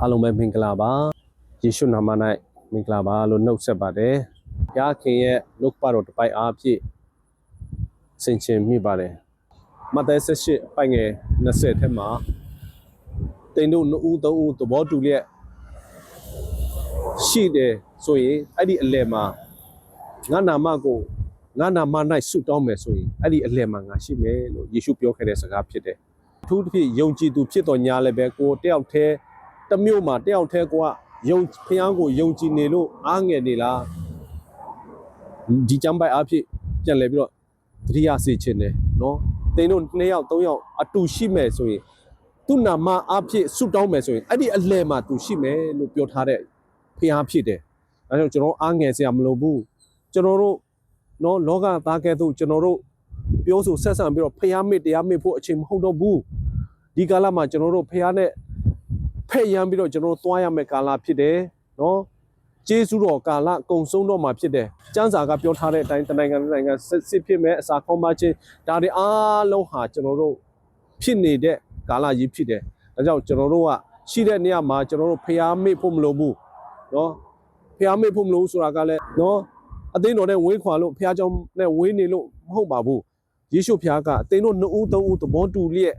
အားလုံးပဲမင်္ဂလာပါယေရှုနာမ၌မင်္ဂလာပါလို့နှုတ်ဆက်ပါတယ်ဘုရားခင်ရဲ့နှုတ်ပါတော်တစ်ပိုက်အားဖြင့်ဆင်ခြင်မိပါတယ်မဿဲ18ပိုက်ငယ်20ထဲမှာတိန်တို့နှစ်ဦးသုံးဦးသဘောတူလျက်ရှိတယ်ဆိုရင်အဲ့ဒီအလယ်မှာငါနာမကိုငါနာမ၌ဆုတောင်းမယ်ဆိုရင်အဲ့ဒီအလယ်မှာငါရှိမယ်လို့ယေရှုပြောခဲ့တဲ့စကားဖြစ်တယ်အထူးသဖြင့်ယုံကြည်သူဖြစ်တော်ညာလည်းပဲကိုတယောက်တည်း တစ်မျိုးမှာတယောက်တည်းကိုကယုံဖျားကိုယုံကြည်နေလို့အားငယ်နေလားဒီကြမ်းပိုက်အားဖြင့်ပြန်လဲပြီးတော့တတိယစေခြင်းတယ်နော်တင်တို့နှစ်ယောက်သုံးယောက်အတူရှိမယ်ဆိုရင်သူ့နာမအားဖြင့်ဆုတောင်းမယ်ဆိုရင်အဲ့ဒီအလဲမှာသူရှိမယ်လို့ပြောထားတဲ့ဖျားဖြစ်တယ်အဲဒါကြောင့်ကျွန်တော်အားငယ်စရာမလိုဘူးကျွန်တော်တို့နော်လောကသားကဲ့သို့ကျွန်တော်တို့ပြောဆိုဆက်ဆံပြီးတော့ဖျားမစ်တရားမစ်ဖို့အချိန်မဟုတ်တော့ဘူးဒီကာလမှာကျွန်တော်တို့ဖျားနဲ့ ဖဲ့ရမ်းပြီးတော့ကျွန်တော်တို့သွားရမယ့်ကာလဖြစ်တယ်နော်ကျေးဇူးတော်ကာလကုံဆုံးတော့မှာဖြစ်တယ်။ကျန်းစာကပြောထားတဲ့အတိုင်းတနိုင်ငံနိုင်ငံစစ်ဖြစ်မဲ့အစာခေါင်းပါခြင်းဒါတွေအားလုံးဟာကျွန်တော်တို့ဖြစ်နေတဲ့ကာလကြီးဖြစ်တယ်။ဒါကြောင့်ကျွန်တော်တို့ကရှိတဲ့နေရာမှာကျွန်တော်တို့ဖျားမေ့ဖို့မလိုဘူး။နော်ဖျားမေ့ဖို့မလိုဘူးဆိုတာကလည်းနော်အသိတော်နဲ့ဝေးခွာလို့ဖျားကြောင်းနဲ့ဝေးနေလို့မဟုတ်ပါဘူး။ယေရှုဖျားကအသိတော်နှစ်ဦးသုံးဦးသဘောတူလျက်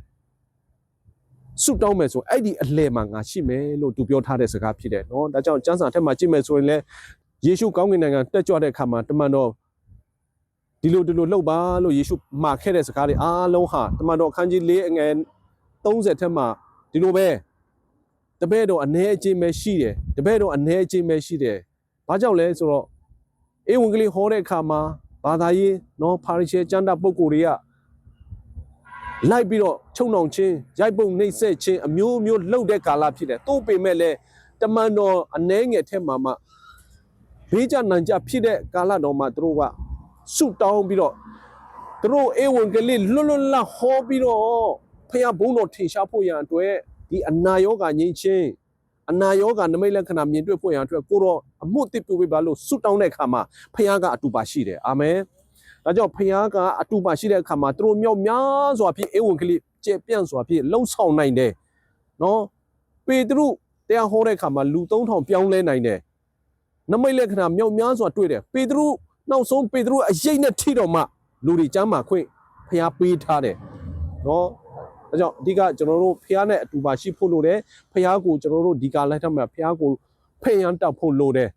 ဆုတောင်းမယ်ဆိုအဲ့ဒီအလဲမှာငါရှိမယ်လို့သူပြောထားတဲ့စကားဖြစ်တယ်နော်ဒါကြောင့်ကျမ်းစာထက်မှာကြည့်မယ်ဆိုရင်လည်းယေရှုကောင်းကင်နိုင်ငံတက်ကြွတဲ့အခါမှာတမန်တော်ဒီလိုဒီလိုလှုပ်ပါလို့ယေရှုမှာခဲ့တဲ့စကားတွေအားလုံးဟာတမန်တော်အခန်းကြီး၄အငယ်30ထက်မှာဒီလိုပဲတပည့်တော်အ ਨੇ အချင်းပဲရှိတယ်တပည့်တော်အ ਨੇ အချင်းပဲရှိတယ်ဘာကြောင့်လဲဆိုတော့ဧဝံဂေလိဟောတဲ့အခါမှာဘာသာရေးနော်ပါရီရှဲကျမ်းတာပုဂ္ဂိုလ်တွေက လိုက်ပြီးတော့ချုံနှောင်ချင်းရိုက်ပုံနှိပ်စက်ချင်းအမျိုးမျိုးလှုပ်တဲ့ကာလဖြစ်တယ်တိုးပေမဲ့လည်းတမန်တော်အနှဲငယ်ထက်မှာမှဘေးကြနံကြဖြစ်တဲ့ကာလတော်မှာသူတို့ကဆုတောင်းပြီးတော့သူတို့ဧဝံဂေလိလွတ်လွတ်လပ်ဟောပြီးတော့ဖခင်ဘုန်းတော်ထင်ရှားဖို့ရန်အတွက်ဒီအနာရောဂါငြိမ်းချင်းအနာရောဂါနမိတ်လက္ခဏာမြင်တွေ့ဖို့ရန်အတွက်ကိုတော့အမှုတစ်ပြုပေးပါလို့ဆုတောင်းတဲ့အခါမှာဖခင်ကအတူပါရှိတယ်အာမင် ဒါကြောင့်ဖခင်ကအတူပါရှိတဲ့အခါမှာသူတို့မြောက်များစွာဖြင့်ဧဝံဂေလိကျေပြန့်စွာဖြင့်လှုံ့ဆော်နိုင်တယ်နော်ပေတရုတရားဟောတဲ့အခါမှာလူ3000ပြောင်းလဲနိုင်တယ်နမိတ်လက္ခဏာမြောက်များစွာတွေ့တယ်ပေတရုနောက်ဆုံးပေတရုအရေးနဲ့ထိတော်မှလူတွေကျမ်းမာခွင့်ဖျားပေးထားတယ်နော်ဒါကြောင့်အဓိကကျွန်တော်တို့ဖျားနဲ့အတူပါရှိဖို့လိုတယ်ဖျားကိုကျွန်တော်တို့ဒီကာလိုက်ထမှာဖျားကိုဖျံတောက်ဖို့လိုတယ်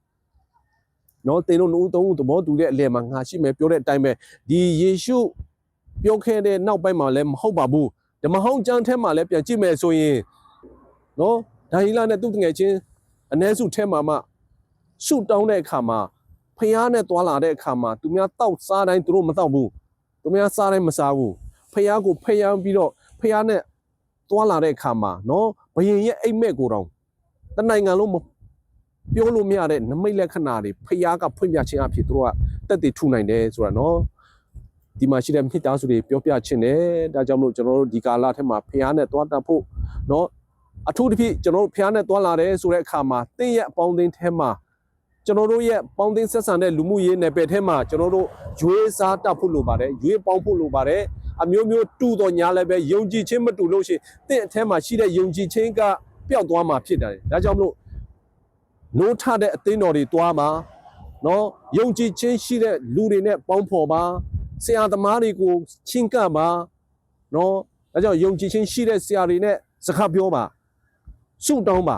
နော်တင်တို့နှုတ်သုံးဦးသဘောတူတဲ့အလယ်မှာငါရှိမယ်ပြောတဲ့အတိုင်းပဲဒီယေရှုပြောခဲ့တဲ့နောက်ပိုင်းမှာလည်းမဟုတ်ပါဘူးဓမ္မဟောင်းကျမ်းထဲမှာလည်းပြန်ကြည့်မယ်ဆိုရင်နော်ဒါဟီလာနဲ့သူ့ငယ်ချင်းအ ਨੇ စုထဲမှာမှဆုတောင်းတဲ့အခါမှာဖျားနဲ့တွာလာတဲ့အခါမှာသူများတောက်စားတိုင်းသူတို့မတောက်ဘူးသူများစားတိုင်းမစားဘူးဖျားကိုဖျားပြီးတော့ဖျားနဲ့တွာလာတဲ့အခါမှာနော်ဘယင်ရဲ့အိမ်မက်ကိုတောင်တနိုင်ငံလုံးမ ပြောလို့မရတဲ့နမိတ်လက္ခဏာတွေဖျားကဖွင့်ပြခြင်းအဖြစ်သူတို့ကတက်တည်ထူနိုင်တယ်ဆိုတာနော်ဒီမှာရှိတဲ့မိသားစုတွေပြောပြခြင်းတယ်ဒါကြောင့်မလို့ကျွန်တော်တို့ဒီကာလထဲမှာဖျားနဲ့တွားတတ်ဖို့နော်အထူးသဖြင့်ကျွန်တော်တို့ဖျားနဲ့တွားလာတယ်ဆိုတဲ့အခါမှာတင်းရဲ့အပေါင်းအသင်းထဲမှာကျွန်တော်တို့ရဲ့ပေါင်းသင်းဆက်ဆံတဲ့လူမှုရေးနယ်ပယ်ထဲမှာကျွန်တော်တို့ရွေးစားတတ်ဖို့လိုပါတယ်ရွေးပေါင်းဖို့လိုပါတယ်အမျိုးမျိုးတူတော်ညာလည်းပဲယုံကြည်ခြင်းမတူလို့ရှိရင်တင့်အထဲမှာရှိတဲ့ယုံကြည်ခြင်းကပျောက်သွားမှာဖြစ်တယ်ဒါကြောင့်မလို့ နိုးထတဲ့အသင်းတော်တွေတွားပါနော်ယုံကြည်ခြင်းရှိတဲ့လူတွေနဲ့ပေါင်းဖော်ပါဆရာသမားတွေကိုချင်းကပ်ပါနော်ဒါကြောင့်ယုံကြည်ခြင်းရှိတဲ့ဆရာတွေနဲ့စကားပြောပါဆုတောင်းပါ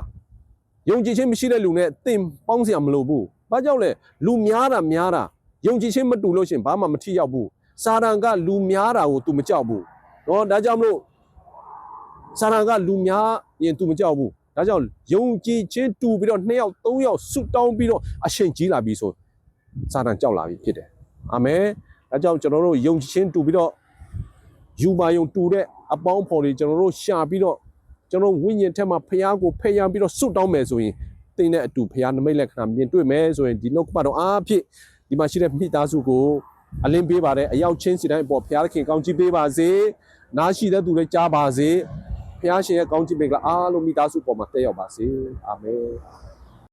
ယုံကြည်ခြင်းမရှိတဲ့လူနဲ့သင်ပေါင်းဆရာမလိုဘူးဘာကြောင့်လဲလူများတာများတာယုံကြည်ခြင်းမတူလို့ရှင်ဘာမှမထိရောက်ဘူးစာတန်ကလူများတာကို तू မကြောက်ဘူးနော်ဒါကြောင့်မလို့စာတန်ကလူများရင် तू မကြောက်ဘူး ဒါကြောင့်ယုံကြည်ခြင်းတူပြီးတော့နှစ်ယောက်သုံးယောက်ဆုတောင်းပြီးတော့အရှင်ကြီးလာပြီဆိုစာတန်ကြောက်လာပြီဖြစ်တယ်အာမင်ဒါကြောင့်ကျွန်တော်တို့ယုံကြည်ခြင်းတူပြီးတော့ယူပါယုံတူတဲ့အပေါင်းဖော်တွေကျွန်တော်တို့ရှာပြီးတော့ကျွန်တော်ဝိညာဉ်ထက်မှာဖျားကိုဖျားပြီးတော့ဆုတောင်းမယ်ဆိုရင်တင်းတဲ့အတူဖျားနမိတ်လက္ခဏာမြင်တွေ့မယ်ဆိုရင်ဒီနှုတ်ကပတ်တော်အားဖြင့်ဒီမှာရှိတဲ့မိသားစုကိုအလင်းပေးပါတယ်အရောက်ချင်းစီတိုင်းအပေါ်ဘုရားသခင်ကောင်းချီးပေးပါစေနားရှိတဲ့သူတွေကြားပါစေ ဘုရားရှင်ရဲ့ကောင်းချီးပေးကအားလုံးမိသားစုပေါ်မှာတက်ရောက်ပါစေအာမင်